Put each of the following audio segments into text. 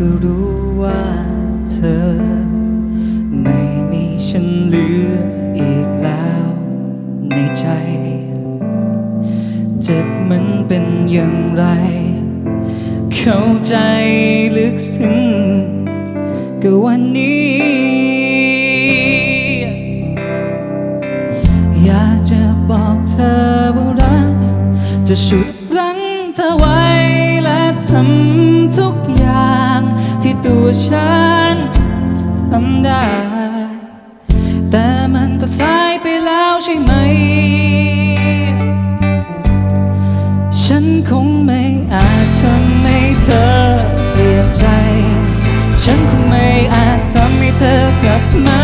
ก็รู้ว่าเธอ ไม่มีฉันเหลืออีกแล้ว ในใจ เจ็บมันเป็นอย่างไร เข้าใจลึกซึ้งก็วันนี้ อยากจะบอกเธอว่ารัก จะฉุดรั้งเธอไว้และทำทุกอย่าง ที่ตัวฉันทำได้ แต่มันก็สายไปแล้วใช่ไหม ทำให้เธอเปลี่ยนใจ ฉันคงไม่อาจทำให้เธอกลับมา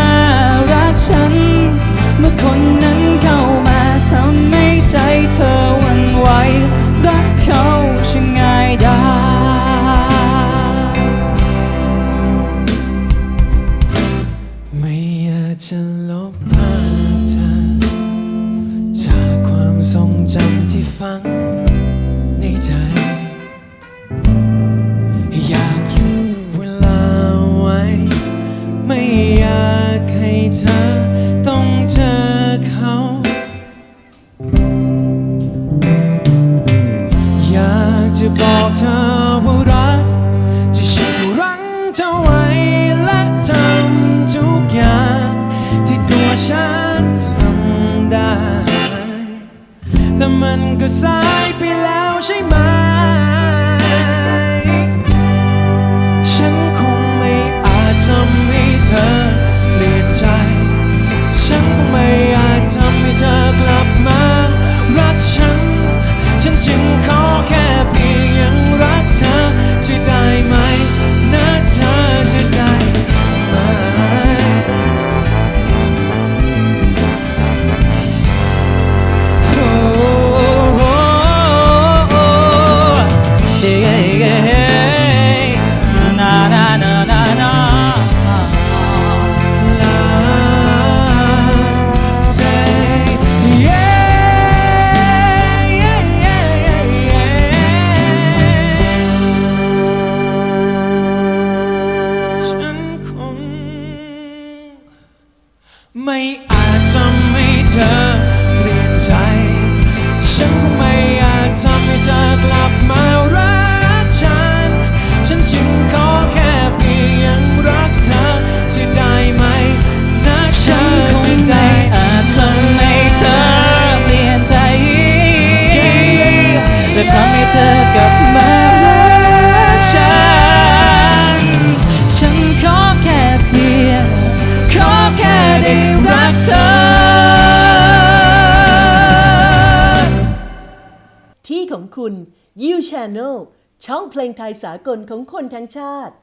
รักฉัน เมื่อคนนั้นเข้ามาทำให้ใจเธอวันไหวรักเขาช่างง่ายได้ไม่อยากจะลบภาพเธอ จากความทรงจำที่ฝังในใจ มัน ไม่อาจทำให้เธอเปลี่ยนใจฉัน เธอกลับมารักฉัน ฉันขอแค่เพียง ขอแค่ได้รักเธอ ที่ของคุณ You Channel ช่องเพลงไทยสากลของคนทั้งชาติ